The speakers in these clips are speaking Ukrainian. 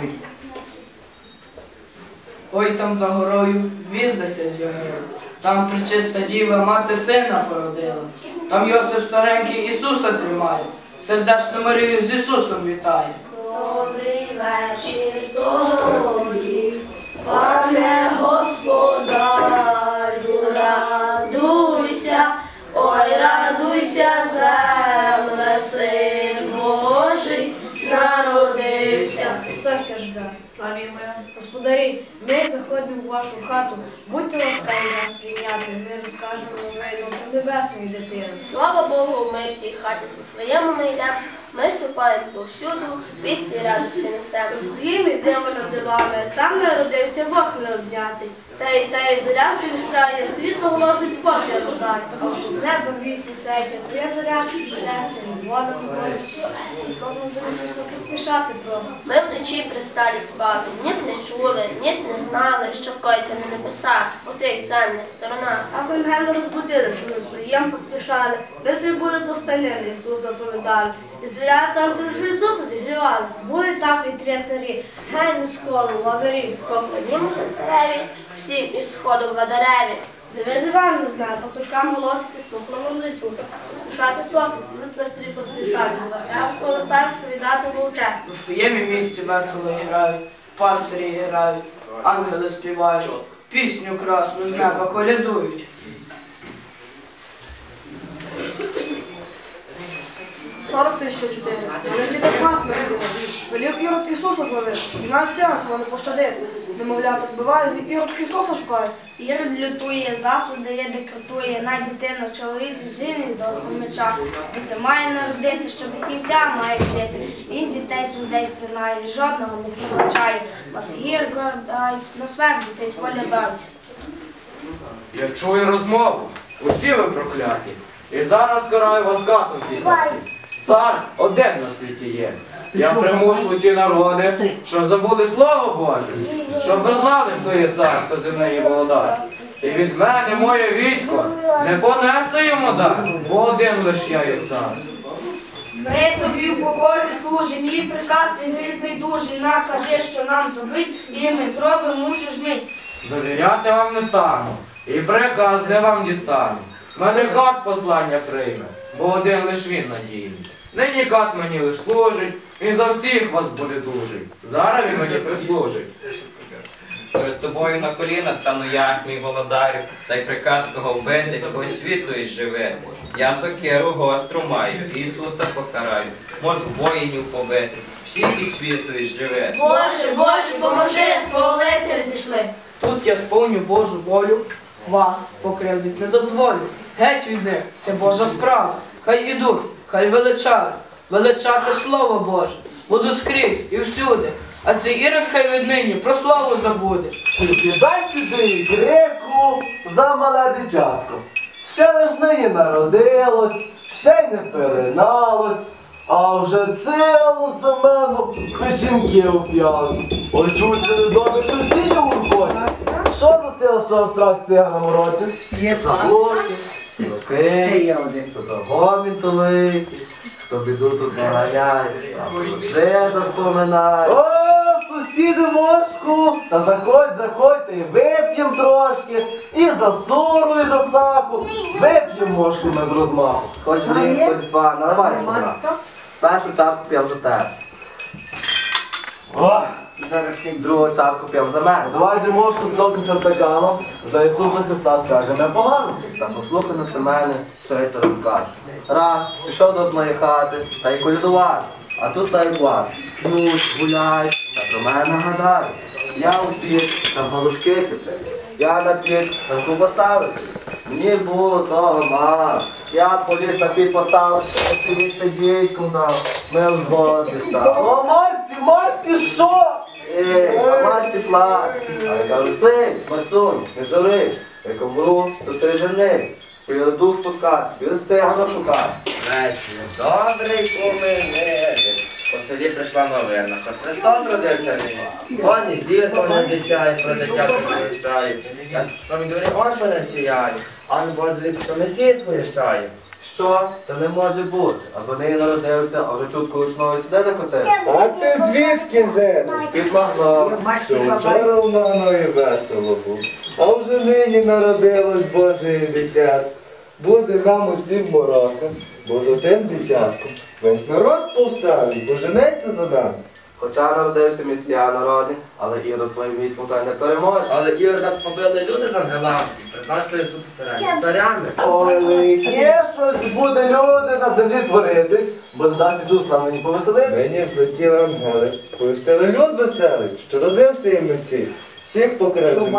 світ. Ой там за горою звіздася з'явила, там причиста діва мати сина породила. Там Йосип старенький Ісуса тримає, сердечну Марію з Ісусом вітає. Добрий вечір добрий, пане господарю, ми заходимо в вашу хату. Будьте ласкаві нас прийняти. Ми розкажемо новину про небесної дитини. Слава Богу, ми в цій хаті з Вифлеєму ми йдемо, ми ступаємо повсюду, вісті радості несемо. Грім йдемо над дивами, там народився Бог неоднятий. Та й та й зоря відштрає, світло голосить. Тому що з неба вісні сече, твоя зоря шлясне, вода походить. Кому до поспішати просить. Ми вночі присталі спати, ніс не чули, ніс не знали, що коїться на небесах, у тих земних сторонах. А ангели розбудили, що ми приєм поспішали. Ми прибули до станини, Ісуса повідали. Звірята там прийшли Ісуса зігрівали. Були там і три царі, гені сколу, лазарі. Поклонімося цареві, всім із сходу владареві. Диви диван не знає, пастушкам голосити, стукнули до. Поспішати просить, ми пристрій поспішають. Я повертаю повідати вовче. У своєму місці весело грають, пастирі грають, ангели співають, пісню красну з неба колядують. 40 тисяч чотири. Але діти нас народили. Велів Ірод Ісуса зловив. І нас вся свого не пощадив. Немовлята вбивають, Ірод Ісуса шукає. Ірод лютує, засуди є, декретує, най дитину чоловік з жіною з достом меча. Бо має народити, що без кінця має жити. Він дітей судей стинає, жодного не пробачає. Мати гірко дають, на смерть дітей сполядають. Я чую розмову, усі ви прокляті. І зараз караю вас хату всіх. Цар один на світі є. Я примушу усі народи, щоб забули слово Боже, щоб ви знали, хто є цар, хто зі мною володар. І від мене моє військо не понесе йому дар, бо один лиш я є цар. Ми тобі в покорі служим, і приказ твій грізний дуже, накажи, що нам зробить, і ми зробимо мусиш мить. Довіряти вам не стану, і приказ не вам дістану. Мене кат послання прийме, бо один лиш він надійний. Нині кат мені лиш служить, він за всіх вас буде дужий. Зараз він мені прислужить. Перед тобою на коліна стану я, мій володарю, та й приказ кого вбити, когось світлої живе. Я сокиру гостру маю, Ісуса покараю, можу воїнів побити, всі і світлої живе. Боже, Боже, поможи, свого лиця розійшли. Тут я сповню Божу волю, вас покривдить не дозволю. Геть від них, це Божа справа. Хай ідуть, хай величають, величати Слово Боже. Буду скрізь і всюди. А цей ірод хай віднині про слово забуде. Дай сюди крику за мале дитятко. Ще лиш нині народилось, ще й не спеленалось, а вже цілу семену печінків п'яну. Ой, чуть не добре сусідів уркоті. Що за сила, що страх циганам урочить? Є Один. хто за гомін великий, хто біду тут наганяє, а про жида споминає. О, сусіди мошку, та заходь, заходьте і вип'єм трошки, і за суру, і за саху, вип'єм мошку ми з розмаху. Хоч один, хоч два, наливай. Першу чарку п'ям за тебе. О, Зараз ти другу чарку п'ям за мене. давай же мошку цокнемося стаканом, за Ісуса Христа скаже непогано. Та послухай на мене, що я тобі розкажу. Раз, пішов до одної хати, та й колядував. А тут та й бач. П'ють, гуляють, та про мене нагадають. Я у піч, там галушки киплять. Я на піч, там ковбаса висить. Мені було того мало. Я поліз на поставив, а собі сидіть дав. Ми в голоді стали. О, Марці, Марці, що? Ей, а матці плаче. А я кажу, син, не журись. Я комару, то ти женись. Дух спускати, піду стегано шукати. Вечір добрий поминити. По селі прийшла новина, що Христос родився нині. Коні зірко не дичає, про дитя сповіщає. Що він говорить, он мене сіяє, а не Боже, що Месія сповіщає. Що? Та не може бути. Аби неї народився, а вже чутку учного сюди не котив. А ти звідки вже? Під Магном. Що вчора в Магної весело було. А вже нині народилось Боже дитя. Буде нам усім морока, бо за тим дитятком весь народ повстане, бо женеться за нами. Хоча народився місія народний, але Ірод своїм військом та не переможе. Але Ірода побили люди з ангелами, призначили Ісуса. Царями. Ой, лихе щось буде люди на землі творити, бо не дасть Ісус нам мені повеселити. Мені хотіли ангели, повістили люд веселий, що родився їм Месій, всіх покрив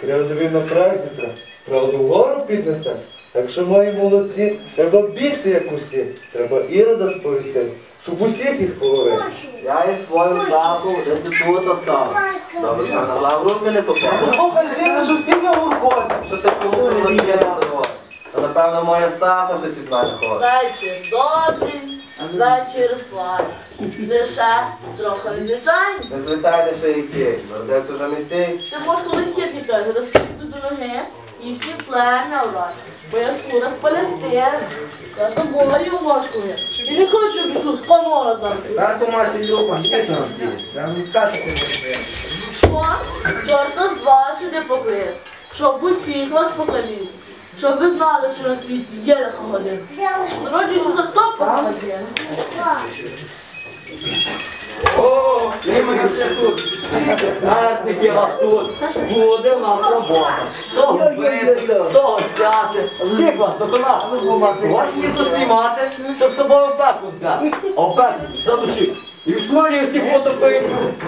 Кривдові на праздника, правду вгору піднесе. Так що мої молодці, треба бігти як усі, треба Ірода сповістити, щоб усіх їх половити. Я і свою саку десь тут остав. Добре, що на главу руки не попав. Слухай, жінка, що всі його хочуть. Що ти кому прилетіли не заводиш? Та напевно моя сафа щось від мене хоче. Вечір добрий, вечір файний. Лише трохи звичайний. Незвичайніше який, народився вже місій. Ти можеш легкі тікати, розкрити дороги, їхні плем'я власне. Бо я сура з Палестини. Я тобою мошкою. І не хочу щоб Ісус понора Томасі Люба, ще чого ти? Я вам скажу, ти не Що? Чорта з два сюди покрив. Щоб усіх вас покаліти. Щоб ви знали, що на світі є лиха година. Народі Ісуса то покладе. О, іменно це тут. Тут. Буде в нас робота. Що вбити, що взяти. Всіх вас доконати. Вас ніхто спіймати, щоб з собою в пекло взяти. В задушити. І в смолі всіх.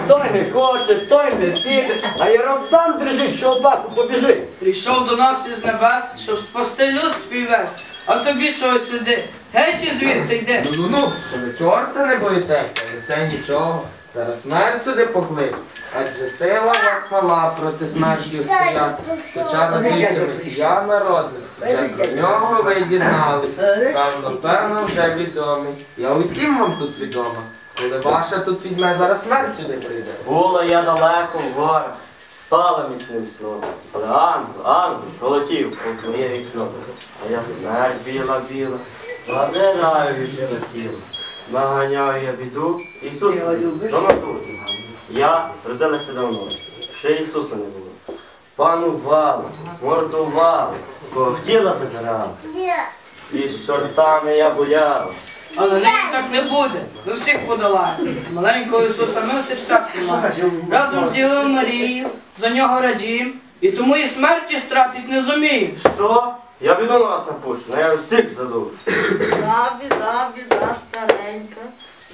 Той не хоче, той не піде, а Ярок сам дрижить, що в пекло побіжить. Прийшов до нас із небес, щоб спасти люд свій весь. А тобі чого сюди? Геть звідси йди. Ну ну ну, ви чорта не боїтеся, але це нічого. Зараз смерть сюди поклич. Адже сила вас мала проти смерті стояти. Хоча родився месія народив, вже про нього ви дізнались. Певно, певно, вже відомий. Я усім вам тут відома. Коли ваша тут візьме, зараз смерть сюди прийде. Була я далеко в горах, спала міцним сном. Але ангел, ангел пролетів повз моє вікно. А я смерть біла, біла, зазираю від тіла. Наганяю я біду, Ісус заматую. Я родилася давно, ще Ісуса не було. Панувала, мордувала, кого хотіла забирала. І з чортами я бояла. Але нині так не буде. Ми всіх подолаємо. Маленького Ісуса ми все всяк маємо. Разом з Ділою Марією, за нього радіємо. І тому і смерті стратить не зуміємо. Що? Я біду на вас напущу, але я всіх задушу. Біда, біда, біда старенька,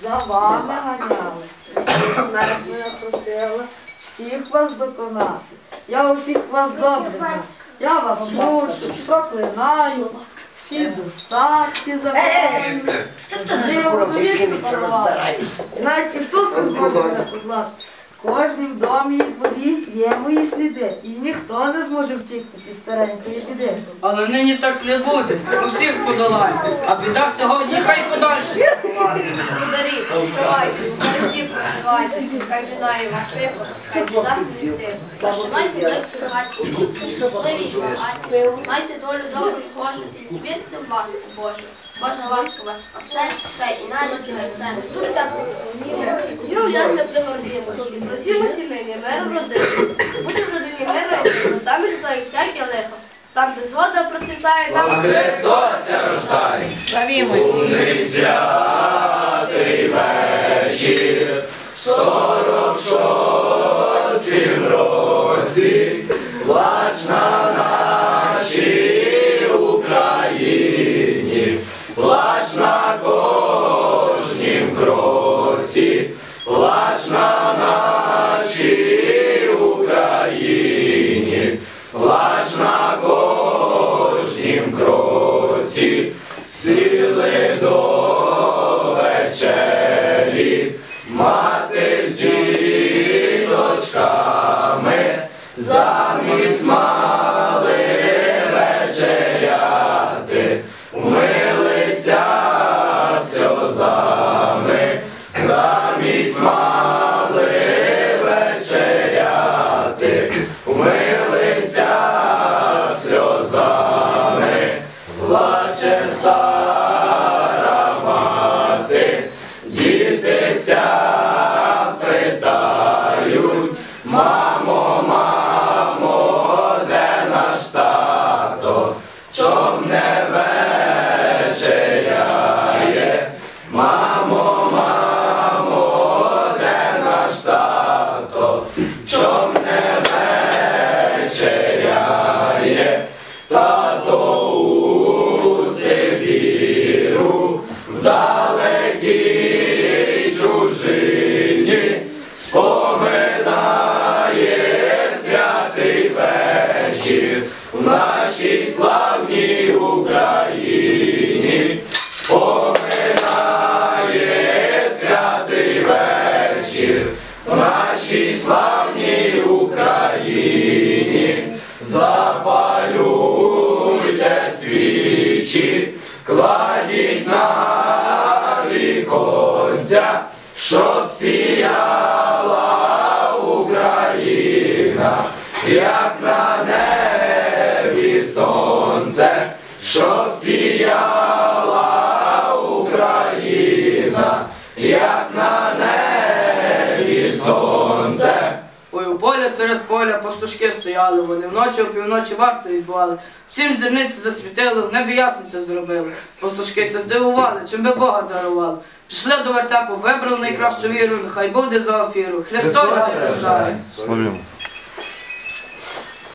за вами ганялась. Смерть моя просила всіх вас доконати. Я усіх вас добре знаю. Я вас мучу, проклинаю, всі достатки забираю. Диву вічно порвала. І навіть Ісус не зможе мене подлати. В кожнім домі і дворі є мої сліди, і ніхто не зможе втікти від старенької біди. Але нині так не буде. Ми всіх подолаємо. А біда сьогодні хай подальше сховає. Господарі, відкривайте, впереді проживайте, хай минає вас тихо, хай біда тихо. Прощавайте легше хаті, щасливі хаті. Майте долю добру і вірте в ласку Божу. Божа ласка вас спасе, хай і навіть несе. Юр'яся пригордімо, просімо сімейні миру родини. Буде в родині миру, там і знаю всяке лихо. Там, де згода процвітає, там Христос рождає. Славімо. Святий вечір, сорок шостім 와. heaven. Як на небі сонце. Ой, у поля серед поля пастушки стояли, вони вночі опівночі варто відбували. Всім зірниці засвітили, в небі ясниця зробили. Пастушки се здивували, чим би Бога дарували. Пішли до вертепу, вибрали найкращу віру, нехай буде за офіру. Христос Христос рождає.